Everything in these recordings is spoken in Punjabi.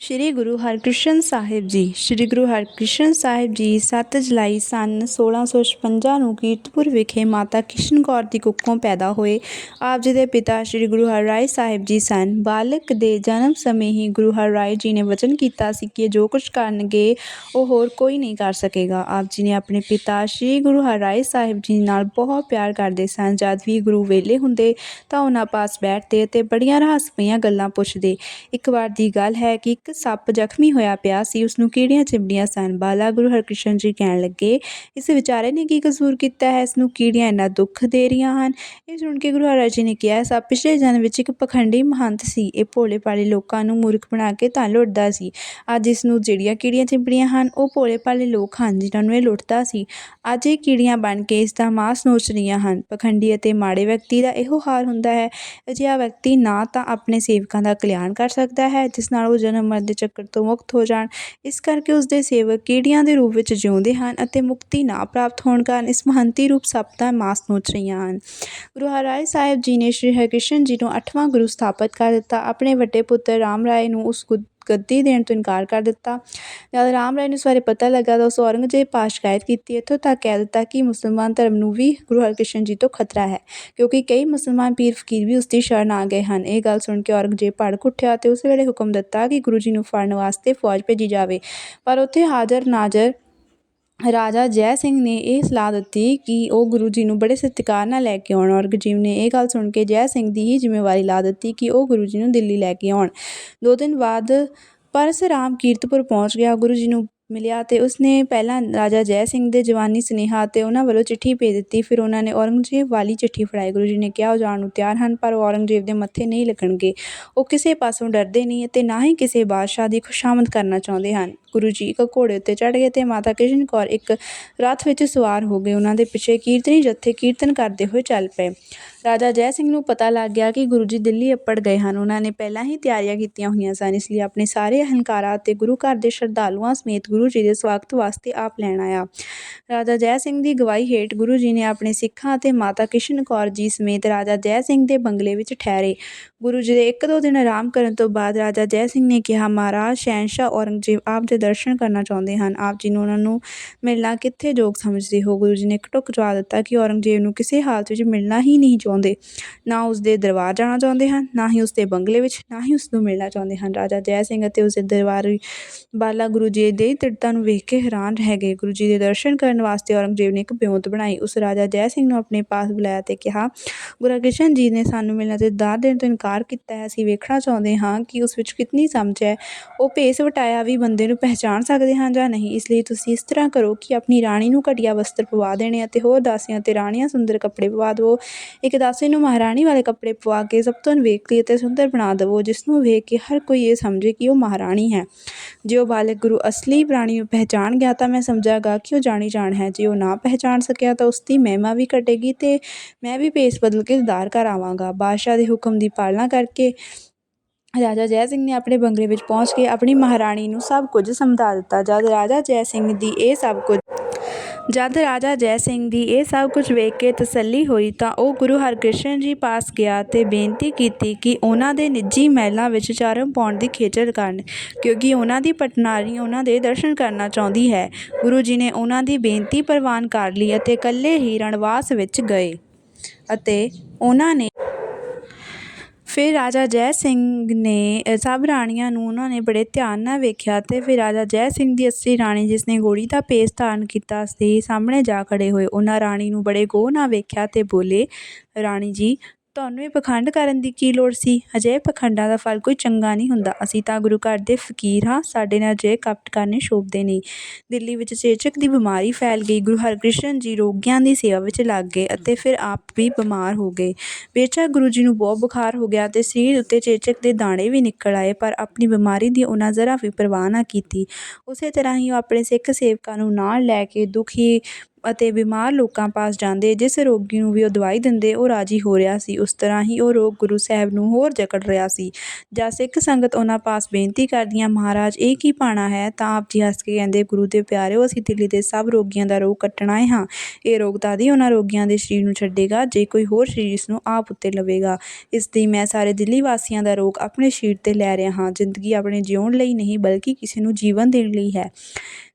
ਸ੍ਰੀ ਗੁਰੂ ਹਰਕ੍ਰਿਸ਼ਨ ਸਾਹਿਬ ਜੀ, ਸ੍ਰੀ ਗੁਰੂ ਹਰਕ੍ਰਿਸ਼ਨ ਸਾਹਿਬ ਜੀ 7 ਜੁਲਾਈ ਸਨ 1656 ਨੂੰ ਕੀਰਤਪੁਰ ਵਿਖੇ ਮਾਤਾ ਕਿਸ਼ਨ ਕੌਰ ਦੀ ਕੁੱਖੋਂ ਪੈਦਾ ਹੋਏ। ਆਪ ਜੀ ਦੇ ਪਿਤਾ ਸ੍ਰੀ ਗੁਰੂ ਹਰਿਰਾਏ ਸਾਹਿਬ ਜੀ ਸਨ। ਬਾਲਕ ਦੇ ਜਨਮ ਸਮੇਂ ਹੀ ਗੁਰੂ ਹਰਿਰਾਏ ਜੀ ਨੇ ਵਚਨ ਕੀਤਾ ਸੀ ਕਿ ਜੋ ਕੁਝ ਕਰਨਗੇ, ਉਹ ਹੋਰ ਕੋਈ ਨਹੀਂ ਕਰ ਸਕੇਗਾ। ਆਪ ਜੀ ਨੇ ਆਪਣੇ ਪਿਤਾ ਸ੍ਰੀ ਗੁਰੂ ਹਰਿਰਾਏ ਸਾਹਿਬ ਜੀ ਨਾਲ ਬਹੁਤ ਪਿਆਰ ਕਰਦੇ ਸਨ। ਜਦ ਵੀ ਗੁਰੂ ਵੇਲੇ ਹੁੰਦੇ ਤਾਂ ਉਹਨਾਂ ਪਾਸ ਬੈਠਦੇ ਅਤੇ ਬੜੀਆਂ ਰਹੱਸਮਈਆਂ ਗੱਲਾਂ ਪੁੱਛਦੇ। ਇੱਕ ਵਾਰ ਦੀ ਗੱਲ ਹੈ ਕਿ ਇੱਕ ਸੱਪ ਜ਼ਖਮੀ ਹੋਇਆ ਪਿਆ ਸੀ। ਉਸ ਨੂੰ ਕੀੜੀਆਂ ਚਿੰਬੜੀਆਂ ਸਨ। ਬਾਲਾ ਗੁਰੂ ਹਰਕ੍ਰਿਸ਼ਨ ਜੀ ਕਹਿਣ ਲੱਗੇ, ਇਸ ਵਿਚਾਰੇ ਨੇ ਕੀ ਕਸੂਰ ਕੀਤਾ ਹੈ? ਇਸ ਨੂੰ ਕੀੜੀਆਂ ਇੰਨਾ ਦੁੱਖ ਦੇ ਰਹੀਆਂ ਹਨ। ਇਹ ਸੁਣ ਕੇ ਗੁਰੂ ਹਰਿਰਾਏ ਜੀ ਨੇ ਕਿਹਾ, ਸੱਪ ਪਿਛਲੇ ਜਨਮ ਵਿੱਚ ਇੱਕ ਪਖੰਡੀ ਮਹੰਤ ਸੀ। ਇਹ ਭੋਲੇ ਭਾਲੇ ਲੋਕਾਂ ਨੂੰ ਮੂਰਖ ਬਣਾ ਕੇ ਤਾਂ ਲੁੱਟਦਾ ਸੀ। ਅੱਜ ਇਸ ਨੂੰ ਜਿਹੜੀਆਂ ਕੀੜੀਆਂ ਚਿੰਬੜੀਆਂ ਹਨ, ਉਹ ਭੋਲੇ ਭਾਲੇ ਲੋਕ ਹਨ ਜਿਨ੍ਹਾਂ ਨੂੰ ਇਹ ਲੁੱਟਦਾ ਸੀ। ਅੱਜ ਇਹ ਕੀੜੀਆਂ ਬਣ ਕੇ ਇਸ ਦਾ ਮਾਸ ਨੋਚ ਰਹੀਆਂ ਹਨ। ਪਖੰਡੀ ਅਤੇ ਮਾੜੇ ਵਿਅਕਤੀ ਦਾ ਇਹੋ ਹਾਲ ਹੁੰਦਾ ਹੈ। ਅਜਿਹਾ ਵਿਅਕਤੀ ਨਾ ਤਾਂ ਆਪਣੇ ਸੇਵਕਾਂ ਦਾ ਕਲਿਆਣ ਕਰ ਸਕਦਾ ਹੈ, ਜਿਸ ਨਾਲ ਉਹ ਜਨਮ ਮਰਨ ਦੇ ਚੱਕਰ ਤੋਂ ਮੁਕਤ ਹੋ ਜਾਣ। ਇਸ ਕਰਕੇ ਉਸ ਦੇ ਸੇਵਕ ਕੀੜੀਆਂ ਦੇ ਰੂਪ ਵਿੱਚ ਜਿਉਂਦੇ ਹਨ ਅਤੇ ਮੁਕਤੀ ਨਾ ਪ੍ਰਾਪਤ ਹੋਣ ਕਾਰਨ ਇਸ ਮਹੰਤੀ ਰੂਪ ਸੱਪ ਦਾ ਮਾਸ ਨੋਚ ਰਹੀਆਂ ਹਨ। ਗੁਰੂ ਹਰਿਰਾਏ ਸਾਹਿਬ ਜੀ ਨੇ ਸ਼੍ਰੀ ਹਰਿਕ੍ਰਿਸ਼ਨ ਜੀ ਨੂੰ ਅੱਠਵਾਂ ਗੁਰੂ ਸਥਾਪਿਤ ਕਰ ਦਿੱਤਾ। ਆਪਣੇ ਵੱਡੇ ਪੁੱਤਰ ਰਾਮ ਰਾਏ ਨੂੰ ਉਸ ਗੁ- ਗੱਦੀ ਦੇਣ ਤੋਂ ਇਨਕਾਰ ਕਰ ਦਿੱਤਾ। ਜਦ ਰਾਮ ਰਾਏ ਨੂੰ ਇਸ ਬਾਰੇ ਪਤਾ ਲੱਗਾ ਤਾਂ ਉਸ ਔਰੰਗਜ਼ੇਬ ਪਾਸ ਸ਼ਿਕਾਇਤ ਕੀਤੀ। ਇੱਥੋਂ ਤੱਕ ਕਹਿ ਦਿੱਤਾ ਕਿ ਮੁਸਲਮਾਨ ਧਰਮ ਨੂੰ ਵੀ ਗੁਰੂ ਹਰਿਕ੍ਰਿਸ਼ਨ ਜੀ ਤੋਂ ਖਤਰਾ ਹੈ, ਕਿਉਂਕਿ ਕਈ ਮੁਸਲਮਾਨ ਪੀਰ ਫਕੀਰ ਵੀ ਉਸ ਦੀ ਸ਼ਰਨ ਆ ਗਏ ਹਨ। ਇਹ ਗੱਲ ਸੁਣ ਕੇ ਔਰੰਗਜ਼ੇਬ ਭੜਕ ਉੱਠਿਆ ਤੇ ਉਸ ਵੇਲੇ ਹੁਕਮ ਦਿੱਤਾ ਕਿ ਗੁਰੂ ਜੀ ਨੂੰ ਫੜਨ ਵਾਸਤੇ ਫੌਜ ਭੇਜੀ ਜਾਵੇ। ਪਰ ਉੱਥੇ ਹਾਜ਼ਰ ਨਾਜ਼ਰ ਰਾਜਾ ਜੈ ਸਿੰਘ ਨੇ ਇਹ ਸਲਾਹ ਦਿੱਤੀ ਕਿ ਉਹ ਗੁਰੂ ਜੀ ਨੂੰ ਬੜੇ ਸਤਿਕਾਰ ਨਾਲ ਲੈ ਕੇ ਆਉਣ ਔਰੰਗਜ਼ੇਬ ਨੇ ਇਹ ਗੱਲ ਸੁਣ ਕੇ ਜੈ ਸਿੰਘ ਦੀ ਹੀ ਜ਼ਿੰਮੇਵਾਰੀ ਲਾ ਦਿੱਤੀ ਕਿ ਉਹ ਗੁਰੂ ਜੀ ਨੂੰ ਦਿੱਲੀ ਲੈ ਕੇ ਆਉਣ। ਦੋ ਦਿਨ ਬਾਅਦ ਪਰਸਰਾਮ ਕੀਰਤਪੁਰ ਪਹੁੰਚ ਗਿਆ, ਗੁਰੂ ਜੀ ਨੂੰ ਮਿਲਿਆ ਤੇ ਉਸਨੇ ਪਹਿਲਾਂ ਰਾਜਾ ਜੈ ਸਿੰਘ ਦੇ ਜਵਾਨੀ ਸੁਨੇਹਾ ਤੇ ਉਹਨਾਂ ਵੱਲੋਂ ਚਿੱਠੀ ਭੇਜ ਦਿੱਤੀ, ਫਿਰ ਉਹਨਾਂ ਨੇ ਔਰੰਗਜ਼ੇਬ ਵਾਲੀ ਚਿੱਠੀ ਫੜਾਈ। ਗੁਰੂ ਜੀ ਨੇ ਕਿਹਾ, ਉਹ ਜਾਣ ਨੂੰ ਤਿਆਰ ਹਨ, ਪਰ ਉਹ ਔਰੰਗਜ਼ੇਬ ਦੇ ਮੱਥੇ ਨਹੀਂ ਲੱਗਣਗੇ। ਉਹ ਕਿਸੇ ਪਾਸੋਂ ਡਰਦੇ ਨਹੀਂ ਅਤੇ ਨਾ ਹੀ ਕਿਸੇ ਬਾਦਸ਼ਾਹ ਦੀ ਖੁਸ਼ਾਮਦ ਕਰਨਾ ਚਾਹੁੰਦੇ ਹਨ। ਗੁਰੂ ਜੀ ਇੱਕ ਘੋੜੇ ਉੱਤੇ ਚੜ੍ਹ ਗਏ ਤੇ ਮਾਤਾ ਕ੍ਰਿਸ਼ਨ ਕੌਰ ਇੱਕ ਰੱਥ ਵਿੱਚ ਸਵਾਰ ਹੋ ਗਏ। ਉਹਨਾਂ ਦੇ ਪਿੱਛੇ ਕੀਰਤਨੀ ਜੱਥੇ ਕੀਰਤਨ ਕਰਦੇ ਹੋਏ ਚੱਲ ਪਏ। ਰਾਜਾ ਜੈ ਸਿੰਘ ਨੂੰ ਪਤਾ ਲੱਗ ਗਿਆ ਕਿ ਗੁਰੂ ਜੀ ਦਿੱਲੀ ਅੱਪੜ ਗਏ ਹਨ। ਉਹਨਾਂ ਨੇ ਪਹਿਲਾਂ ਹੀ ਤਿਆਰੀਆਂ ਕੀਤੀਆਂ ਹੋਈਆਂ ਸਨ, ਇਸ ਲਈ ਆਪਣੇ ਸਾਰੇ ਅਹੰਕਾਰਾਂ ਅਤੇ ਗੁਰੂ ਘਰ ਦੇ ਸ਼ਰਧਾਲੂਆਂ ਸਮੇਤ ਗੁਰੂ ਜੀ ਦੇ ਸਵਾਗਤ ਵਾਸਤੇ ਆਪ ਲੈਣ ਆਇਆ। ਰਾਜਾ ਜੈ ਸਿੰਘ ਦੀ ਗਵਾਹੀ ਹੇਠ ਗੁਰੂ ਜੀ ਨੇ ਆਪਣੇ ਸਿੱਖਾਂ ਅਤੇ ਮਾਤਾ ਕਿਸ਼ਨ ਕੌਰ ਜੀ ਸਮੇਤ ਰਾਜਾ ਜੈ ਸਿੰਘ ਦੇ ਬੰਗਲੇ ਵਿੱਚ ਠਹਿਰੇ। ਗੁਰੂ ਜੀ ਦੇ ਇੱਕ ਦੋ ਦਿਨ ਆਰਾਮ ਕਰਨ ਤੋਂ ਬਾਅਦ ਰਾਜਾ ਜੈ ਸਿੰਘ ਨੇ ਕਿਹਾ, ਮਹਾਰਾਜ, ਸ਼ਹਿਨਸ਼ਾਹ ਔਰੰਗਜ਼ੇਬ ਆਪ ਦੇ ਦਰਸ਼ਨ ਕਰਨਾ ਚਾਹੁੰਦੇ ਹਨ। ਆਪ ਜੀ ਨੂੰ ਉਹਨਾਂ ਨੂੰ ਮਿਲਣਾ ਕਿੱਥੇ ਯੋਗ ਸਮਝਦੇ ਹੋ? ਗੁਰੂ ਜੀ ਨੇ ਇੱਕ ਟੁੱਕ ਜਵਾਬ ਦਿੱਤਾ ਕਿ ਔਰੰਗਜ਼ੇਬ ਨੂੰ ਕਿਸੇ ਹਾਲਤ ਵਿੱਚ ਮਿਲਣਾ ਹੀ ਨਹੀਂ ਚਾਹੁੰਦੇ। ਨਾ ਉਸ ਦੇ ਦਰਬਾਰ ਜਾਣਾ ਚਾਹੁੰਦੇ ਹਨ, ਨਾ ਹੀ ਉਸ ਦੇ ਬੰਗਲੇ ਵਿੱਚ, ਨਾ ਹੀ ਉਸ ਨੂੰ ਮਿਲਣਾ ਚਾਹੁੰਦੇ ਹਨ। ਰਾਜਾ ਜੈ ਸਿੰਘ ਅਤੇ ਉਸ ਦੇ ਦਰਬਾਰੀ ਬਾਲਾ ਗੁਰੂ ਜੀ ਦੇ ਦ੍ਰਿੜਤਾ ਨੂੰ ਵੇਖ ਕੇ ਹੈਰਾਨ ਰਹਿ ਗਏ। ਗੁਰੂ ਜੀ ਦੇ ਦਰਸ਼ਨ ਕਰਨ ਵਾਸਤੇ ਔਰੰਗਜ਼ੇਬ ਨੇ ਇੱਕ ਬਿਉਂਤ ਬਣਾਈ। ਉਸ ਰਾਜਾ ਜੈ ਸਿੰਘ ਨੂੰ ਆਪਣੇ ਪਾਸ ਬੁਲਾਇਆ ਤੇ ਕਿਹਾ, ਗੁਰੂ ਹਰਕ੍ਰਿਸ਼ਨ ਜੀ ਨੇ ਸਾਨੂੰ ਮਿਲਣ ਤੇ ਦਾਤ ਦੇਣ ਤੋਂ ਇਨਕਾਰ ਕੀਤਾ ਹੈ। ਅਸੀਂ ਵੇਖਣਾ ਚਾਹੁੰਦੇ ਹਾਂ ਕਿ ਉਸ ਵਿੱਚ ਕਿੰਨੀ ਸਮਝ ਹੈ। ਉਹ ਭੇਸ ਵਟਾਇਆ ਵੀ ਬੰਦੇ ਨੂੰ ਪਹਿ ਪਹਿਚਾਣ ਸਕਦੇ ਹਾਂ ਜਾਂ ਨਹੀਂ, ਇਸ ਲਈ ਤੁਸੀਂ ਇਸ ਤਰ੍ਹਾਂ ਕਰੋ ਕਿ ਆਪਣੀ ਰਾਣੀ ਨੂੰ ਘਟੀਆ ਵਸਤਰ ਪਵਾ ਦੇਣੇ ਅਤੇ ਹੋਰ ਦਾਸੀਆਂ ਤੇ ਰਾਣੀਆਂ ਸੁੰਦਰ ਕੱਪੜੇ ਪਵਾ ਦਿਵੋ। ਇੱਕ ਦਾਸੀ ਨੂੰ ਮਹਾਰਾਣੀ ਵਾਲੇ ਕੱਪੜੇ ਪਵਾ ਕੇ ਸਭ ਤੋਂ ਨਿਵੇਕਲੀ ਅਤੇ ਸੁੰਦਰ ਬਣਾ ਦੇਵੋ, ਜਿਸ ਨੂੰ ਵੇਖ ਕੇ ਹਰ ਕੋਈ ਇਹ ਸਮਝੇ ਕਿ ਉਹ ਮਹਾਰਾਣੀ ਹੈ। ਜੇ ਉਹ ਬਾਲਕ ਗੁਰੂ ਅਸਲੀ ਪ੍ਰਾਣੀ ਨੂੰ ਪਹਿਚਾਣ ਗਿਆ ਤਾਂ ਮੈਂ ਸਮਝਾਂਗਾ ਕਿ ਉਹ ਜਾਣੀ ਜਾਣ ਹੈ। ਜੇ ਉਹ ਨਾ ਪਹਿਚਾਣ ਸਕਿਆ ਤਾਂ ਉਸ ਦੀ ਮਹਿਮਾ ਵੀ ਘਟੇਗੀ ਤੇ ਮੈਂ ਵੀ ਭੇਸ ਬਦਲ ਕੇ ਦਾਰ ਘਰ ਆਵਾਂਗਾ। ਬਾਦਸ਼ਾਹ ਦੇ ਹੁਕਮ ਦੀ ਪਾਲਣਾ ਕਰਕੇ ਰਾਜਾ ਜੈ ਸਿੰਘ ਨੇ ਆਪਣੇ ਬੰਗਲੇ ਵਿੱਚ ਪਹੁੰਚ ਕੇ ਆਪਣੀ ਮਹਾਰਾਣੀ ਨੂੰ ਸਭ ਕੁਝ ਸਮਝਾ ਦਿੱਤਾ। ਜਦ ਰਾਜਾ ਜੈ ਸਿੰਘ ਦੀ ਇਹ ਸਭ ਕੁਝ ਜਦ ਰਾਜਾ ਜੈ ਸਿੰਘ ਦੀ ਇਹ ਸਭ ਕੁਝ ਵੇਖ ਕੇ ਤਸੱਲੀ ਹੋਈ ਤਾਂ ਉਹ ਗੁਰੂ ਹਰਕ੍ਰਿਸ਼ਨ ਜੀ ਪਾਸ ਗਿਆ ਤੇ ਬੇਨਤੀ ਕੀਤੀ ਕਿ ਉਹਨਾਂ ਦੇ ਨਿੱਜੀ ਮਹਿਲਾਂ ਵਿੱਚ ਚਰਨ ਪਾਉਣ ਦੀ ਖੇਚਲ ਕਰਨ, ਕਿਉਂਕਿ ਉਹਨਾਂ ਦੀ ਪਟਨਾਰੀ ਉਹਨਾਂ ਦੇ ਦਰਸ਼ਨ ਕਰਨਾ ਚਾਹੁੰਦੀ ਹੈ। ਗੁਰੂ ਜੀ ਨੇ ਉਹਨਾਂ ਦੀ ਬੇਨਤੀ ਪ੍ਰਵਾਨ ਕਰ ਲਈ ਅਤੇ ਇਕੱਲੇ ਹੀ ਰਣਵਾਸ ਵਿੱਚ ਗਏ ਅਤੇ ਉਹਨਾਂ ਨੇ ਫਿਰ ਰਾਜਾ ਜੈ ਸਿੰਘ ਨੇ ਸਭ ਰਾਣੀਆਂ ਨੂੰ ਉਹਨਾਂ ਨੇ ਬੜੇ ਧਿਆਨ ਨਾਲ ਵੇਖਿਆ ਅਤੇ ਫਿਰ ਰਾਜਾ ਜੈ ਸਿੰਘ ਦੀ ਅੱਸੀ ਰਾਣੀ ਜਿਸ ਨੇ ਗੋੜੀ ਦਾ ਭੇਸ ਧਾਰਨ ਕੀਤਾ ਸੀ, ਸਾਹਮਣੇ ਜਾ ਖੜੇ ਹੋਏ। ਉਹਨਾਂ ਰਾਣੀ ਨੂੰ ਬੜੇ ਗੋਹ ਨਾਲ ਵੇਖਿਆ ਅਤੇ ਬੋਲੇ, ਰਾਣੀ ਜੀ ਤੁਹਾਨੂੰ ਇਹ ਪਖੰਡ ਕਰਨ ਦੀ ਕੀ ਲੋੜ ਸੀ? ਅਜਿਹੇ ਪਖੰਡਾਂ ਦਾ ਫਲ ਕੋਈ ਚੰਗਾ ਨਹੀਂ ਹੁੰਦਾ। ਅਸੀਂ ਤਾਂ ਗੁਰੂ ਘਰ ਦੇ ਫਕੀਰ ਹਾਂ। ਸਾਡੇ ਨਾਲ ਅਜਿਹੇ ਕਪਟ ਕਰਨੇ ਸ਼ੋਭਦੇ ਨਹੀਂ। ਦਿੱਲੀ ਵਿੱਚ ਚੇਚਕ ਦੀ ਬਿਮਾਰੀ ਫੈਲ ਗਈ। ਗੁਰੂ ਹਰਕ੍ਰਿਸ਼ਨ ਜੀ ਰੋਗੀਆਂ ਦੀ ਸੇਵਾ ਵਿੱਚ ਲੱਗ ਗਏ ਅਤੇ ਫਿਰ ਆਪ ਵੀ ਬਿਮਾਰ ਹੋ ਗਏ। ਬੇਸ਼ੱਕ ਗੁਰੂ ਜੀ ਨੂੰ ਬਹੁਤ ਬੁਖਾਰ ਹੋ ਗਿਆ ਤੇ ਸਰੀਰ ਉੱਤੇ ਚੇਚਕ ਦੇ ਦਾਣੇ ਵੀ ਨਿਕਲ ਆਏ, ਪਰ ਆਪਣੀ ਬਿਮਾਰੀ ਦੀ ਉਹਨਾਂ ਜ਼ਰਾ ਵੀ ਪਰਵਾਹ ਨਾ ਕੀਤੀ। ਉਸੇ ਤਰ੍ਹਾਂ ਹੀ ਉਹ ਆਪਣੇ ਸਿੱਖ ਸੇਵਕਾਂ ਨੂੰ ਨਾਲ ਲੈ ਕੇ ਦੁਖੀ ਅਤੇ ਬਿਮਾਰ ਲੋਕਾਂ ਪਾਸ ਜਾਂਦੇ, ਜਿਸ ਰੋਗੀ ਨੂੰ ਵੀ ਉਹ ਦਵਾਈ ਦਿੰਦੇ, ਉਹ ਰਾਜੀ ਹੋ ਰਿਹਾ ਸੀ। ਉਸ ਤਰ੍ਹਾਂ ਹੀ ਉਹ ਰੋਗ ਗੁਰੂ ਸਾਹਿਬ ਨੂੰ ਹੋਰ ਜਕੜ ਰਿਹਾ ਸੀ। ਜਦ ਸਿੱਖ ਸੰਗਤ ਉਹਨਾਂ ਪਾਸ ਬੇਨਤੀ ਕਰਦੀਆਂ, ਮਹਾਰਾਜ, ਇਹ ਕੀ ਪਾਣਾ ਹੈ? ਤਾਂ ਆਪ ਜੀ ਹੱਸ ਕੇ ਕਹਿੰਦੇ, ਗੁਰੂ ਦੇ ਪਿਆਰਿਓ, ਅਸੀਂ ਦਿੱਲੀ ਦੇ ਸਭ ਰੋਗੀਆਂ ਦਾ ਰੋਗ ਕੱਟਣਾ ਆਏ ਹਾਂ। ਇਹ ਰੋਗ ਤਾਂ ਦੀ ਉਹਨਾਂ ਰੋਗੀਆਂ ਦੇ ਸਰੀਰ ਨੂੰ ਛੱਡੇਗਾ, ਜੇ ਕੋਈ ਹੋਰ ਸਰੀਰ ਇਸ ਨੂੰ ਆਪ ਉੱਤੇ ਲਵੇਗਾ। ਇਸ ਲਈ ਮੈਂ ਸਾਰੇ ਦਿੱਲੀ ਵਾਸੀਆਂ ਦਾ ਰੋਗ ਆਪਣੇ ਸਰੀਰ ਤੇ ਲੈ ਰਿਹਾ ਹਾਂ। ਜ਼ਿੰਦਗੀ ਆਪਣੇ ਜਿਉਣ ਲਈ ਨਹੀਂ, ਬਲਕਿ ਕਿਸੇ ਨੂੰ ਜੀਵਨ ਦੇਣ ਲਈ ਹੈ।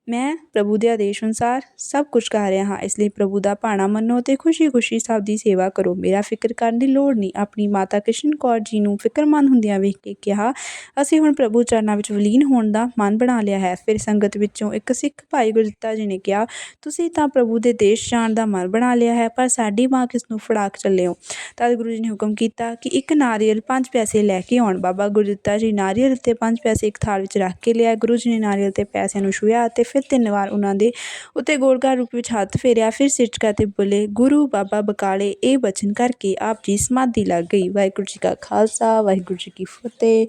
ਮੈਂ ਪ੍ਰਭੂ ਦੇ ਆਦੇਸ਼ ਅਨੁਸਾਰ ਸਭ ਕੁਝ ਕਰ ਰਿਹਾ ਹਾਂ, ਇਸ ਲਈ ਪ੍ਰਭੂ ਦਾ ਭਾਣਾ ਮੰਨੋ ਤੇ ਖੁਸ਼ੀ-ਖੁਸ਼ੀ ਸਭ ਦੀ ਸੇਵਾ ਕਰੋ। ਮੇਰਾ ਫਿਕਰ ਕਰਨ ਦੀ ਲੋੜ ਨਹੀਂ। ਆਪਣੀ ਮਾਤਾ ਕ੍ਰਿਸ਼ਨ ਕੌਰ ਜੀ ਨੂੰ ਫਿਕਰਮੰਦ ਹੁੰਦਿਆਂ ਵੇਖ ਕੇ ਕਿਹਾ, ਅਸੀਂ ਹੁਣ ਪ੍ਰਭੂ ਚਰਨਾਂ ਵਿੱਚ ਵਿਲੀਨ ਹੋਣ ਦਾ ਮਨ ਬਣਾ ਲਿਆ ਹੈ। ਫਿਰ ਸੰਗਤ ਵਿੱਚੋਂ ਇੱਕ ਸਿੱਖ ਭਾਈ ਗੁਰਦਿੱਤਾ ਜੀ ਨੇ ਕਿਹਾ, ਤੁਸੀਂ ਤਾਂ ਪ੍ਰਭੂ ਦੇ ਦੇਸ਼ ਜਾਣ ਦਾ ਮਨ ਬਣਾ ਲਿਆ ਹੈ, ਪਰ ਸਾਡੀ ਮਾਂ ਕਿਸ ਨੂੰ ਫੜਾਕ ਚੱਲਿਓ? ਤਦ ਗੁਰੂ ਜੀ ਨੇ ਹੁਕਮ ਕੀਤਾ ਕਿ ਇੱਕ ਨਾਰੀਅਲ ਪੰਜ ਪੈਸੇ ਲੈ ਕੇ ਆਉਣ। ਬਾਬਾ ਗੁਰਦਿੱਤਾ ਜੀ ਨਾਰੀਅਲ ਤੇ ਪੰਜ ਪੈਸੇ ਇੱਕ ਥਾਲ ਵਿੱਚ ਰੱਖ ਕੇ ਲਿਆ ਗੁਰੂ ਜੀ ਨੇ ਨਾਰੀਅਲ ਤੇ ਪੈਸਿਆਂ ਨੂੰ ਛੂਹਿਆ ਅਤੇ ਫਿਰ ਤਿੰਨ ਵਾਰ ਉਹਨਾਂ ਦੇ ਉੱਤੇ ਗੋਲਕਾਰ ਰੂਪ ਵਿੱਚ ਹੱਥ ਫੇਰਿਆ, ਫਿਰ ਸਿਰ ਤੇ ਬੋਲੇ, ਗੁਰੂ ਬਾਬਾ ਬਕਾਲੇ, ਇਹ ਬਚਨ ਕਰਕੇ ਆਪ ਜੀ ਸਮਾਧੀ ਲੱਗ ਗਈ। ਵਾਹਿਗੁਰੂ ਜੀ ਕਾ ਖਾਲਸਾ, ਵਾਹਿਗੁਰੂ ਜੀ ਕੀ ਫਤਿਹ।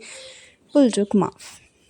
ਭੁੱਲ ਚੁੱਕ ਮਾਫ